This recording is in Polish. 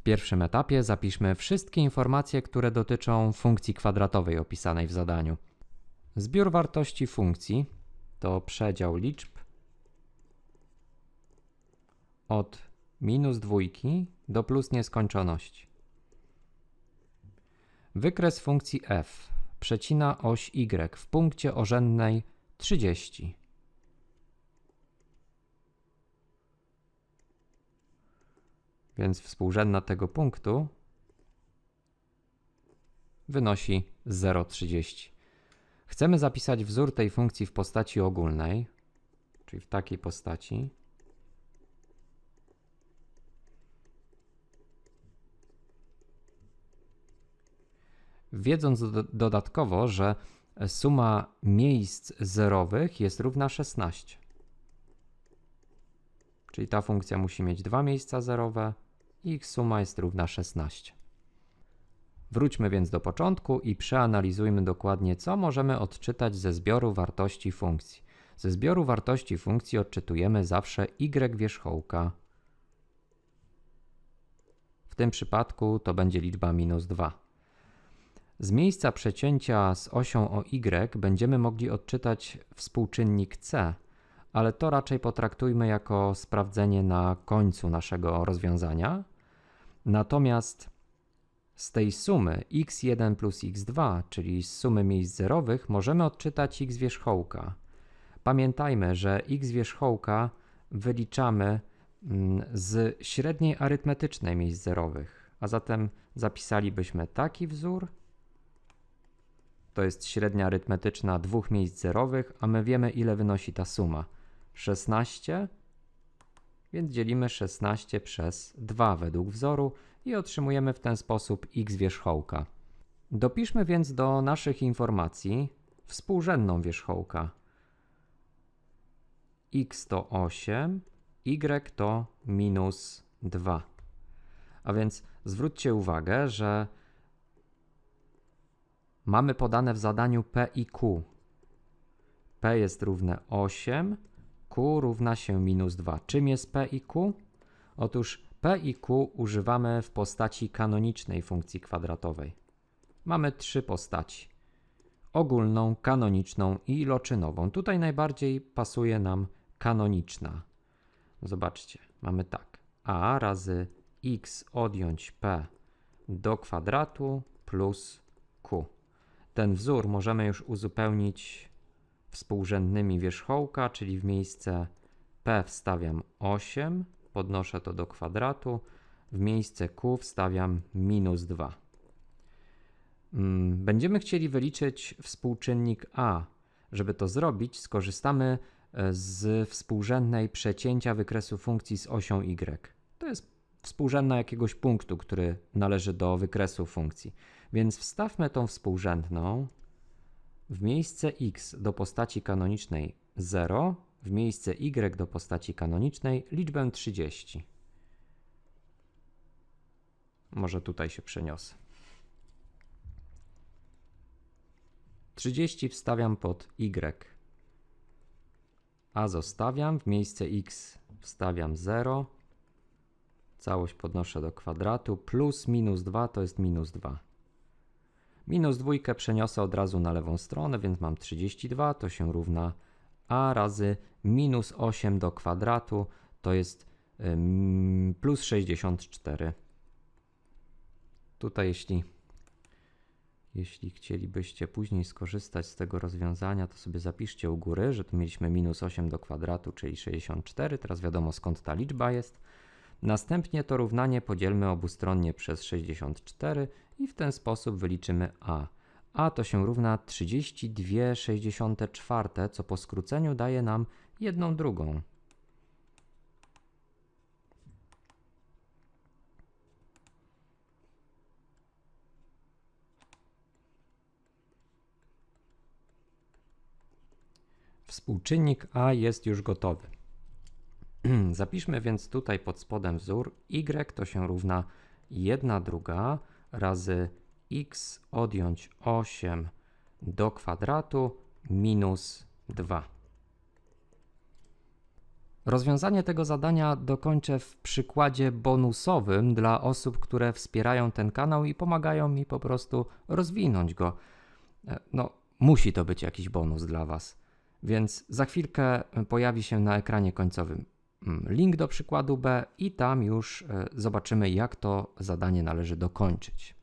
W pierwszym etapie zapiszmy wszystkie informacje, które dotyczą funkcji kwadratowej opisanej w zadaniu. Zbiór wartości funkcji to przedział liczb od minus dwójki do plus nieskończoności. Wykres funkcji f przecina oś y w punkcie orzędnej 30. Więc współrzędna tego punktu wynosi 0,30. Chcemy zapisać wzór tej funkcji w postaci ogólnej, czyli w takiej postaci. Wiedząc do dodatkowo, że suma miejsc zerowych jest równa 16. Czyli ta funkcja musi mieć dwa miejsca zerowe ich suma jest równa 16. Wróćmy więc do początku i przeanalizujmy dokładnie, co możemy odczytać ze zbioru wartości funkcji. Ze zbioru wartości funkcji odczytujemy zawsze y wierzchołka. W tym przypadku to będzie liczba minus 2. Z miejsca przecięcia z osią o y będziemy mogli odczytać współczynnik c, ale to raczej potraktujmy jako sprawdzenie na końcu naszego rozwiązania. Natomiast z tej sumy x1 plus x2, czyli z sumy miejsc zerowych, możemy odczytać x wierzchołka. Pamiętajmy, że x wierzchołka wyliczamy mm, z średniej arytmetycznej miejsc zerowych, a zatem zapisalibyśmy taki wzór. To jest średnia arytmetyczna dwóch miejsc zerowych, a my wiemy ile wynosi ta suma. 16, więc dzielimy 16 przez 2 według wzoru i otrzymujemy w ten sposób x wierzchołka. Dopiszmy więc do naszych informacji współrzędną wierzchołka. x to 8, y to minus 2. A więc zwróćcie uwagę, że mamy podane w zadaniu p i q. p jest równe 8, q równa się minus 2. Czym jest p i q? Otóż p i q używamy w postaci kanonicznej funkcji kwadratowej. Mamy trzy postaci. Ogólną, kanoniczną i iloczynową. Tutaj najbardziej pasuje nam kanoniczna. Zobaczcie, mamy tak. a razy x odjąć p do kwadratu plus q. Ten wzór możemy już uzupełnić współrzędnymi wierzchołka, czyli w miejsce p wstawiam 8, podnoszę to do kwadratu, w miejsce q wstawiam minus 2. Mm, będziemy chcieli wyliczyć współczynnik a. Żeby to zrobić, skorzystamy e, z współrzędnej przecięcia wykresu funkcji z osią y. To jest współrzędna jakiegoś punktu, który należy do wykresu funkcji. Więc wstawmy tą współrzędną w miejsce x do postaci kanonicznej 0, w miejsce y do postaci kanonicznej liczbę 30. Może tutaj się przeniosę. 30 wstawiam pod y, a zostawiam, w miejsce x wstawiam 0, całość podnoszę do kwadratu, plus minus 2 to jest minus 2. Minus dwójkę przeniosę od razu na lewą stronę, więc mam 32, to się równa a razy minus 8 do kwadratu, to jest plus 64. Tutaj jeśli, jeśli chcielibyście później skorzystać z tego rozwiązania, to sobie zapiszcie u góry, że tu mieliśmy minus 8 do kwadratu, czyli 64. Teraz wiadomo skąd ta liczba jest. Następnie to równanie podzielmy obustronnie przez 64 i w ten sposób wyliczymy a. a to się równa 32,64, co po skróceniu daje nam jedną drugą. Współczynnik a jest już gotowy. Zapiszmy więc tutaj pod spodem wzór y to się równa 1 druga razy x odjąć 8 do kwadratu minus 2. Rozwiązanie tego zadania dokończę w przykładzie bonusowym dla osób, które wspierają ten kanał i pomagają mi po prostu rozwinąć go. E, No, musi to być jakiś bonus dla Was. Więc za chwilkę pojawi się na ekranie końcowym link do przykładu B i tam już e, zobaczymy, jak to zadanie należy dokończyć.